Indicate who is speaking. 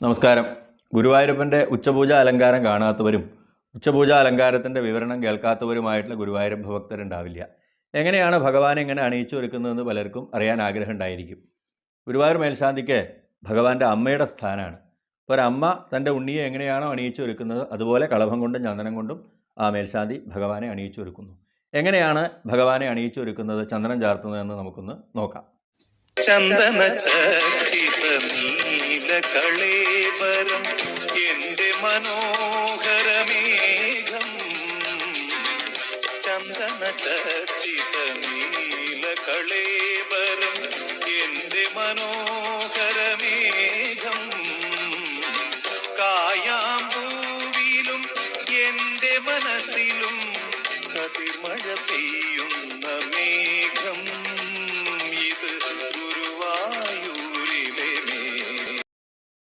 Speaker 1: നമസ്കാരം. ഗുരുവായൂരപ്പന്റെ ഉച്ചപൂജ അലങ്കാരം കാണാത്തവരും ഉച്ചപൂജ അലങ്കാരത്തിന്റെ വിവരണം കേൾക്കാത്തവരുമായിട്ടുള്ള ഗുരുവായൂരപ്പ ഭക്തരുണ്ടാവില്ല. എങ്ങനെയാണ് ഭഗവാൻ എങ്ങനെ അണിയിച്ചു ഒരുക്കുന്നതെന്ന് പലർക്കും അറിയാൻ ആഗ്രഹം ഉണ്ടായിരിക്കും ഗുരുവായൂർ മേൽശാന്തിക്ക് ഭഗവാന്റെ അമ്മയുടെ സ്ഥാനമാണ് അപ്പോൾ ഒരമ്മ തന്റെ ഉണ്ണിയെ എങ്ങനെയാണോ അണിയിച്ചു ഒരുക്കുന്നത് അതുപോലെ കളഭം കൊണ്ടും ചന്ദനം കൊണ്ടും ആ മേൽശാന്തി ഭഗവാനെ അണിയിച്ചു ഒരുക്കുന്നു. എങ്ങനെയാണ് ഭഗവാനെ അണിയിച്ചു ഒരുക്കുന്നത് ചന്ദനം ചാർത്തുന്നതെന്ന് നമുക്കൊന്ന് നോക്കാം.
Speaker 2: ചന്ദന നീല കളേബരം എന്റെ മനോഹരമേഘം. ചന്ദന ചർച്ചിത നീല കളേബരം എന്റെ മനോഹരമേഘം. കായാമ്പൂവിലും എന്റെ മനസ്സിലും കതിർമഴ